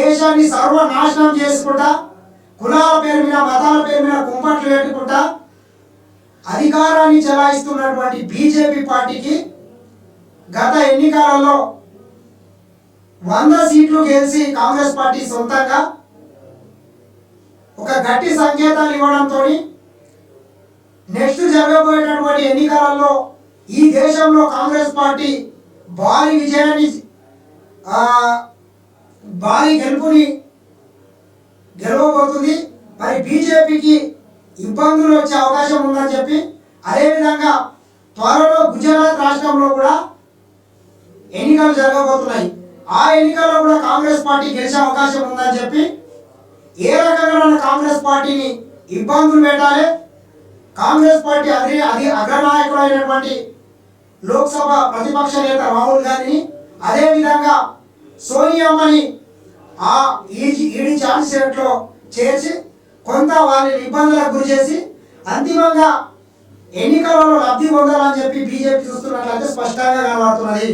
దేశాన్ని సర్వనాశనం చేసుకుంటా కులాల పేరు మీద మతాల పేరు మీద కుంపట్లు పెట్టుకుంటా అధికారాన్ని చలాయిస్తున్నటువంటి బీజేపీ పార్టీకి గత ఎన్నికలలో వంద సీట్లు గెలిచి కాంగ్రెస్ పార్టీ సొంతంగా ఒక గట్టి సంకేతాలు ఇవ్వడంతో నెక్స్ట్ జరగబోయేటటువంటి ఎన్నికలలో ఈ దేశంలో కాంగ్రెస్ పార్టీ భారీ విజయాన్ని భారీ గెలుపుని గెలవబోతుంది. మరి బీజేపీకి ఇబ్బందులు వచ్చే అవకాశం ఉందని చెప్పి అదేవిధంగా త్వరలో గుజరాత్ రాష్ట్రంలో కూడా ఎన్నికలు జరగబోతున్నాయి. ఆ ఎన్నికల్లో కూడా కాంగ్రెస్ పార్టీ గెలిచే అవకాశం ఉందని చెప్పి ఏ రకంగా కాంగ్రెస్ పార్టీని ఇబ్బందులు పెట్టాలి? కాంగ్రెస్ పార్టీ అగ్ర అది అగ్రనాయకుడు అయినటువంటి లోక్సభ ప్రతిపక్ష నేత రాహుల్ గాంధీని అదేవిధంగా సోనియామ్మని ఆ ఈడి ఈడీ ఛార్జ్ షీట్లో చేర్చి కొంత వాళ్ళని ఇబ్బందులకు గురి చేసి అంతిమంగా ఎన్నికలలో లబ్ధి పొందాలని చెప్పి బీజేపీ చూస్తున్నట్లయితే స్పష్టంగా కనబడుతున్నది.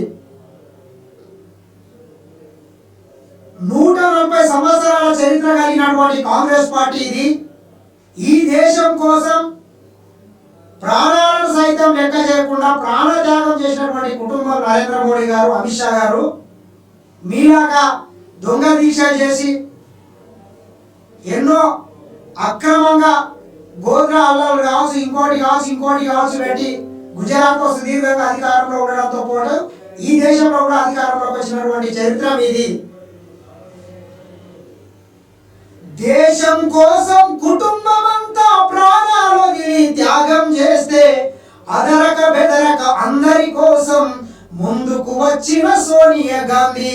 నూట నలభై సంవత్సరాల చరిత్ర కలిగినటువంటి కాంగ్రెస్ పార్టీ ఇది. ఈ దేశం కోసం ప్రాణాలను సైతం లెక్క చేయకుండా ప్రాణత్యాగం చేసినటువంటి కుటుంబం నరేంద్ర మోడీ గారు అమిత్ షా గారు. మీలాగా దొంగ దీక్ష చేసి ఎన్నో అక్రమంగా గోధుల అల్లాలు కావచ్చు ఇంకోటి కావచ్చు ఇంకోటి కావచ్చు పెట్టి గుజరాత్లో సుదీర్ఘంగా అధికారంలో ఉండడంతో పాటు ఈ దేశంలో కూడా అధికారంలోకి వచ్చినటువంటి చరిత్ర ఇది దేశం కోసం కుటుంబం అంతా ప్రాణాలు వచ్చిన సోనియా గాంధీ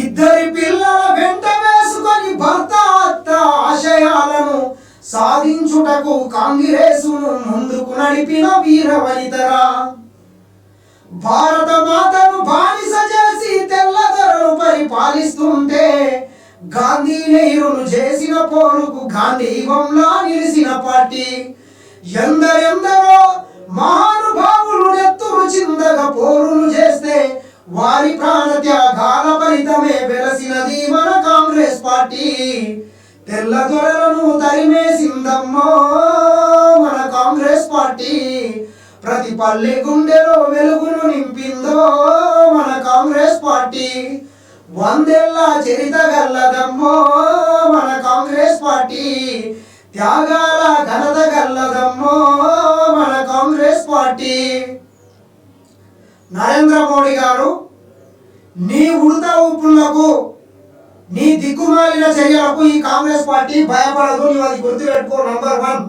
ఇద్దరి పిల్లల వెంట వేసుకొని భర్త అత్త ఆశయాలను సాధించుటకు కాంగ్రెసును ముందుకు నడిపిన వీర వనితరా. భారత మాతను బానిస చేసి తెల్లదొరలు పరిపాలిస్తుంటే గాంధీ నెహ్రూను చేసిన పోరుకు గాంధీవంలా నిలిసిన పార్టీ. ఎందరెందరో మహానుభావులు నెత్తు చిందగా పోరులు చేస్తే వారి ప్రాణ త్యాగాల ఫలితమే వెలసినది మన కాంగ్రెస్ పార్టీ. తెల్ల దొరలను తరిమేసిందమ్మో మన కాంగ్రెస్ పార్టీ. ప్రతి పల్లె గుండెలో వెలుగును నింపిందో మన కాంగ్రెస్ పార్టీ. వందెల్ల చరిత గల్లదమ్మో మన కాంగ్రెస్ పార్టీ. త్యాగాల ఘనత గల్లదమ్మో నరేంద్ర గారు నీ ఉడత ఊపులకు నీ దిక్కుమాలిన చర్యలకు ఈ కాంగ్రెస్ పార్టీ భయపడదు నువ్వు అది గుర్తుపెట్టుకో నంబర్ వన్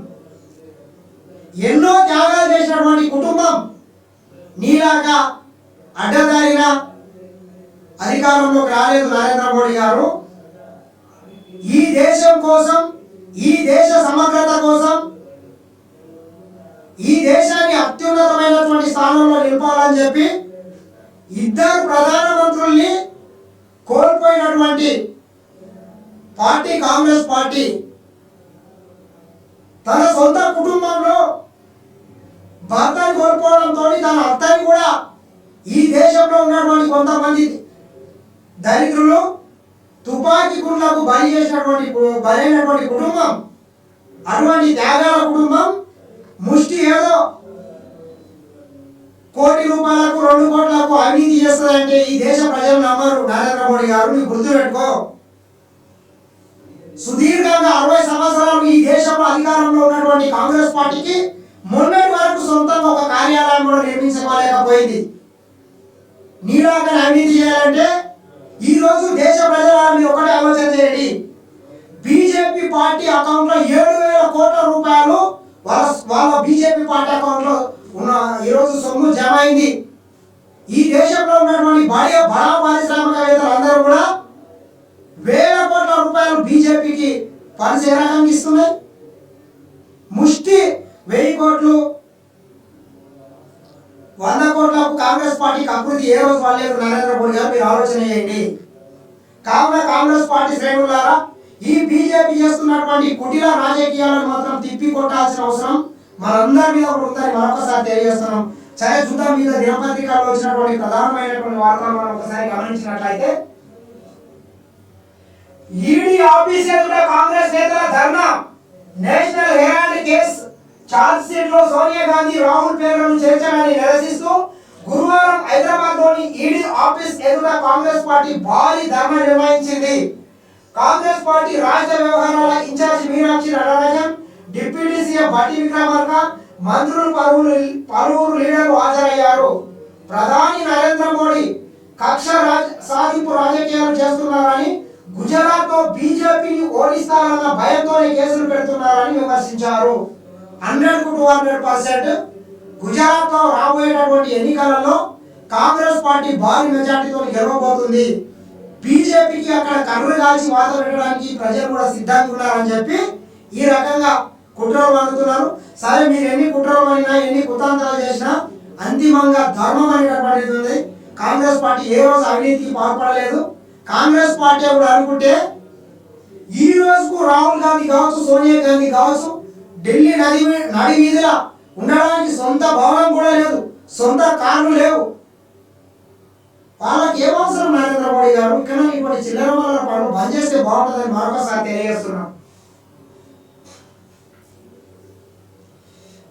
ఎన్నో త్యాగాలు చేసినటువంటి కుటుంబం నీలాగా అడ్డదారిన అధికారంలోకి రాలేదు నరేంద్ర మోడీ గారు. ఈ దేశం కోసం ఈ దేశ సమగ్రత కోసం ఈ దేశాన్ని అత్యున్నతమైనటువంటి స్థానంలో నిలపాలని చెప్పి ఇద్దరు ప్రధానమంత్రుల్ని కోల్పోయినటువంటి పార్టీ కాంగ్రెస్ పార్టీ తన సొంత కుటుంబంలో భర్తను కోల్పోవడంతో తన అత్తని కూడా ఈ దేశంలో ఉన్నటువంటి కొంతమంది దరిద్రులు తుపాకీ గుండ్లకు బలి చేసినటువంటి బలైనటువంటి కుటుంబం అటువంటి త్యాగాల కుటుంబం ముష్టి ఏదో కోటి రూపాయలకు రెండు కోట్లకు అవినీతి చేస్తుందంటే ఈ దేశ ప్రజలు నమ్మరు. నరేంద్ర మోడీ గారు నీకు గుర్తుపెట్టుకో. సుదీర్ఘంగా అరవై సంవత్సరాలు ఈ దేశంలో అధికారంలో ఉన్నటువంటి కాంగ్రెస్ పార్టీకి మొన్నటి వరకు సొంతంగా ఒక కార్యాలయం కూడా నిర్మించుకోలేకపోయింది నీలాగా అవినీతి చేయాలంటే ఈ రోజు దేశ ప్రజల మీరు ఒకటే ఆలోచన చేయండి. బీజేపీ పార్టీ అకౌంట్లో ఏడు వేల కోట్ల రూపాయలు వాళ్ళ వాళ్ళ బీజేపీ పార్టీ అకౌంట్ లో ఈరోజు సొమ్ము జమ అయింది. ఈ దేశంలో ఉన్నటువంటి బడా బడా పారిశ్రామికవేత్తలు అందరూ కూడా వేల కోట్ల రూపాయలు బీజేపీకి ఫండ్స్ ఏ రకంగా ఇస్తున్నాయి. ముష్టి వెయ్యి కోట్లు వంద కోట్లకు కాంగ్రెస్ పార్టీకి అభివృద్ధి ఏ రోజు వాళ్ళేరు నరేంద్ర మోడీ గారు మీరు ఆలోచన చేయండి. కావున కాంగ్రెస్ పార్టీ శ్రేణులారా ఈ బీజేపీ చేస్తున్నటువంటి కుటిల రాజకీయాలను మాత్రం తిప్పి కొట్టాల్సిన అవసరం మనందరి మీద కూడా మరొకసారి తెలియజేస్తున్నాం. సరే చూద్దాం మీద దినపత్రికల్లో వచ్చినటువంటి ప్రధానమైనటువంటి వార్తలు మనం ఒకసారి గమనించినట్లయితే ఈడీ ఆఫీస్ ఎదుట కాంగ్రెస్ నేతల ధర్నా. National Herald case. ఛార్జ్ షీట్లో సోనియా గాంధీ రాహుల్ పేర్లను చేర్చాలని నిరసిస్తూ గురువారం హైదరాబాద్లోని ఈడీ ఆఫీస్ ఎదుట కాంగ్రెస్ పార్టీ భారీ ధర్నా నిర్వహించింది. కాంగ్రెస్ పార్టీ రాష్ట్ర వ్యవహారాల incharge Meenakshi Natarajan deputy CM Bhatti Vikramarka మంత్రులు పలువురు పలువురు లీడర్లు హాజరయ్యారు. ప్రధాని నరేంద్ర మోడీ కక్ష రాజ సాధింపు రాజకీయాలు చేస్తున్నారని గుజరాత్లో బీజేపీని ఓడిస్తారన్న భయంతోనే కేసులు పెడుతున్నారని విమర్శించారు. హండ్రెడ్కు టూ హండ్రెడ్ పర్సెంట్ గుజరాత్లో రాబోయేటటువంటి ఎన్నికలలో కాంగ్రెస్ పార్టీ భారీ మెజార్టీతో గెలవబోతుంది. బీజేపీకి అక్కడ కర్రు కాల్చి వాత పెట్టడానికి ప్రజలు కూడా సిద్ధంగా ఉన్నారని చెప్పి ఈ రకంగా కుట్రలు పడుతున్నారు సరే మీరు ఎన్ని కుట్రలు పడినా ఎన్ని కుతాంతరాలు చేసినా అంతిమంగా ధర్మం అనేటటువంటిది ఉంది. కాంగ్రెస్ పార్టీ ఏ రోజు అవినీతికి పాల్పడలేదు. కాంగ్రెస్ పార్టీ కూడా అనుకుంటే ఈ రోజుకు రాహుల్ గాంధీ కావచ్చు సోనియా గాంధీ కావచ్చు ఢిల్లీ నది నడి వీధిల ఉండడానికి సొంత భవనం కూడా లేదు సొంత కార్లు లేవు. వాళ్ళకి ఏం అవసరం నరేంద్ర మోడీ గారు? ఇక్కడ ఇటువంటి చిల్లర వాళ్ళ పనులు బంద్ చేస్తే బాగుంటుందని మరొకసారి తెలియజేస్తున్నాం.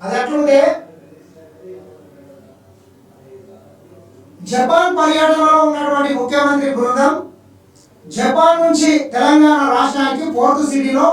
అది అట్లుంటే జపాన్ పర్యటనలో ఉన్నటువంటి ముఖ్యమంత్రి బృందం జపాన్ నుంచి తెలంగాణ రాష్ట్రానికి పోర్టు సిటీలో